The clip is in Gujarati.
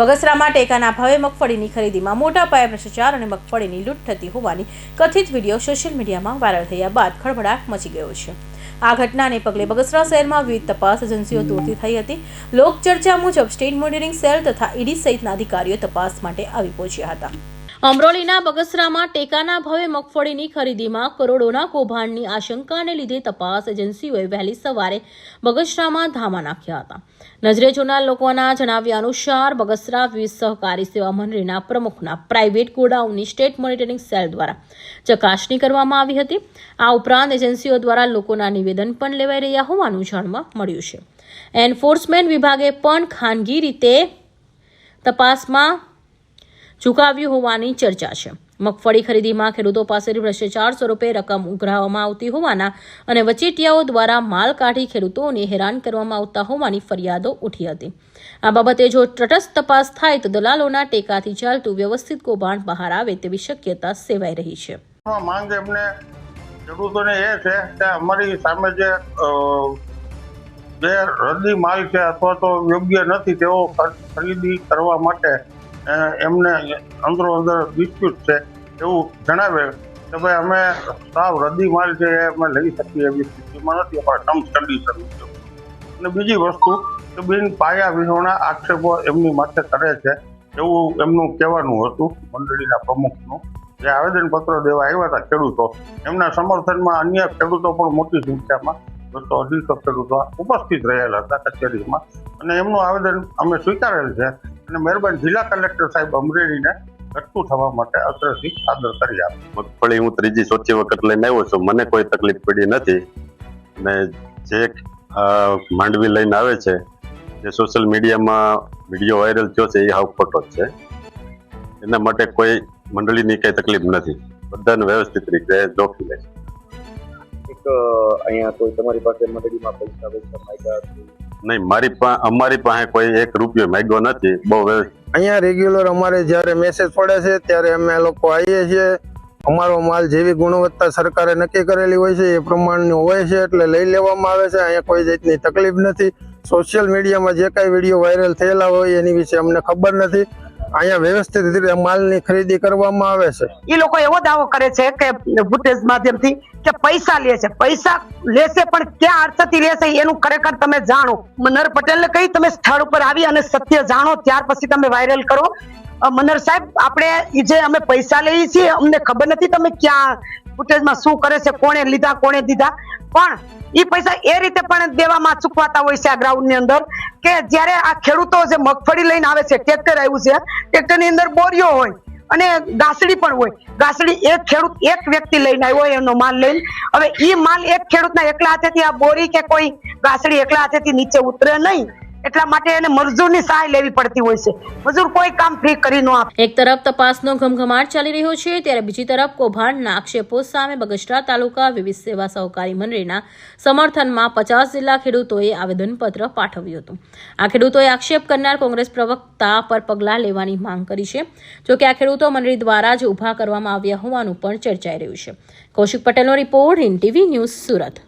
બગસરામાં ટેકાના ભાવે મગફળીની ખરીદીમાં મોટા પાયે ભ્રષ્ટાચાર અને મગફળીની લૂંટ થતી હોવાની કથિત વીડિયો સોશિયલ મીડિયામાં વાયરલ થયા બાદ ખળભળાટ મચી ગયો છે. આ ઘટનાને પગલે બગસરા શહેરમાં વિવિધ તપાસ એજન્સીઓ દૂરથી થઈ હતી. લોકચર્ચા મુજબ સ્ટેટ મોનિટરિંગ સેલ તથા ઈડી સહિતના અધિકારીઓ તપાસ માટે આવી પહોંચ્યા હતા. અમરોલીના બગસરામાં ટેકાના ભાવે મગફળીની ખરીદીમાં કરોડોના કૌભાંડની આશંકાને લીધે તપાસ એજન્સીઓએ વહેલી સવારે બગસરામાં ધામા નાખ્યા હતા. નજરે જોનાર લોકોના જણાવ્યા અનુસાર, બગસરા વીજ સહકારી સેવા મંડળીના પ્રમુખના પ્રાઇવેટ ગોડાઉનની સ્ટેટ મોનિટરિંગ સેલ દ્વારા ચકાસણી કરવામાં આવી હતી. આ ઉપરાંત એજન્સીઓ દ્વારા લોકોના નિવેદન પણ લેવાઈ રહ્યા હોવાનું જાણવા મળ્યું છે. એન્ફોર્સમેન્ટ વિભાગે પણ ખાનગી રીતે તપાસમાં ચૂકાવ્યું હોવાની ચર્ચા છે. મગફળી ખરીદીમાં ખેડૂતો પાસેથી ભ્રષ્ટાચાર સ્વરૂપે રકમ ઉઘરાવવામાં આવતી હોવાના અને વચેટિયાઓ દ્વારા માલ કાઢી ખેડૂતોને હેરાન કરવામાં આવતા હોવાની ફરિયાદો ઉઠી હતી. આ બાબતે જો તટસ્થ તપાસ થાય તો દલાલોના ટેકાથી ચાલતું વ્યવસ્થિત કૌભાંડ બહાર આવે તેવી શક્યતા સેવાઈ રહી છે. માંગ એમને ખેડૂતોને એ છે કે અમારી સામે જે જે રદ્દી માલ છે અથવા તો યોગ્ય નથી તેઓ ખરીદી કરવા માટે એમને અંદરો અંદર ડિસ્પ્યુટ છે એવું જણાવે કે ભાઈ અમે સાવ રદ્દી માલ છે, એ અમે લઈ શકીએ એવી સ્થિતિમાં નથી, અમારા ટર્મ્સ કન્ડિશન અને બીજી વસ્તુ કે બિન પાયા વિહોણા આક્ષેપો એમની માથે કરે છે, એવું એમનું કહેવાનું હતું મંડળીના પ્રમુખનું. જે આવેદનપત્ર દેવા આવ્યા હતા ખેડૂતો, એમના સમર્થનમાં અન્ય ખેડૂતો પણ મોટી સંખ્યામાં બસો અઢીસો ખેડૂતો ઉપસ્થિત રહેલા હતા કચેરીમાં. અને એમનું આવેદન અમે સ્વીકારેલ છે. અને મહેરબાની જિલ્લા કલેક્ટર સાહેબ અમરેલીને ઘટતું થવા માટે અત્રેથી આદર કરી આપે. મગફળી હું ત્રીજી ચોથી વખત લઈને આવ્યો છું. મને કોઈ તકલીફ પડી નથી. અને જે માંડવી લઈને આવે છે જે સોશિયલ મીડિયામાં વીડિયો વાયરલ થયો છે એ હાવ ખોટો જ છે. એના માટે કોઈ મંડળીની કઈ તકલીફ નથી. બધાને વ્યવસ્થિત રીતે જોખી લે છે. એક અહીંયા કોઈ તમારી પાસે મંડળીમાં પૈસા પૈસા માંગ્યા છે? નહીં, મારી અમારી પાસે કોઈ એક રૂપિયો માંગ્યો નથી, બહુ અહીંયા રેગ્યુલર અમારે જ્યારે મેસેજ પડે છે, ત્યારે અમે લોકો આવીએ છીએ. અમારો માલ જેવી ગુણવત્તા સરકારે નક્કી કરેલી હોય છે, એ પ્રમાણનું હોય છે, એટલે લઈ લેવામાં આવે છે. અહીંયા કોઈ જાતની તકલીફ નથી. સોશિયલ મીડિયામાં જે કાંઈ વીડિયો વાયરલ થયેલા હોય, એની વિશે અમને ખબર નથી. અહીંયા વ્યવસ્થિત રીતે માલની ખરીદી કરવામાં આવે છે. એ લોકો એવો દાવો કરે છે કે ફૂટેજ માધ્યમથી કે પૈસા લે છે. પૈસા લેશે પણ ક્યાં અર્થથી લેશે એનું ખરેખર તમે જાણો. મનર પટેલને કહી તમે સ્થળ ઉપર આવી અને સત્ય જાણો, ત્યાર પછી તમે વાયરલ કરો. મનર સાહેબ, આપણે જે અમે પૈસા લઈએ છીએ, અમને ખબર નથી તમે ક્યાં ફૂટેજમાં શું કરે છે, કોણે લીધા, કોણે દીધા. પણ ઈ પૈસા એ રીતે પણ દેવામાં ચૂકવાતા હોય છે આ ગ્રાઉન્ડની અંદર કે જ્યારે આ ખેડૂતો જે મગફળી લઈને આવે છે ટ્રેક્ટર આવ્યું છે ટ્રેક્ટરની અંદર બોરીઓ હોય અને ગાસડી પણ હોય. ગાસડી એક ખેડૂત એક વ્યક્તિ લઈને આવ્યો હોય એનો માલ લઈને. હવે ઈ માલ એક ખેડૂતના એકલા હાથેથી આ બોરી કે કોઈ ગાસડી એકલા હાથેથી નીચે ઉતરે નહીં. એટલા માટે એને મજૂરની સહાય લેવી પડતી હોય છે. મજૂર કોઈ કામ ફ્રી કરી ન આપે. એક તરફ તપાસનો ઘમઘમાટ ચાલી રહ્યો છે, ત્યારે બીજી તરફ કૌભાંડના આક્ષેપો સામે બગસરા તાલુકા વિવિધ સેવા સહકારી મંડળીના સમર્થનમાં પચાસ જિલ્લા ખેડૂતોએ આવેદનપત્ર પાઠવ્યું હતું. આ ખેડૂતોએ આક્ષેપ કરનાર કોંગ્રેસ પ્રવક્તા પર પગલાં લેવાની માંગ કરી છે. જોકે આ ખેડૂતો મંડળી દ્વારા જ ઊભા કરવામાં આવ્યા હોવાનું પણ ચર્ચાઈ રહ્યું છે. કૌશિક પટેલનો report in TV news Surat.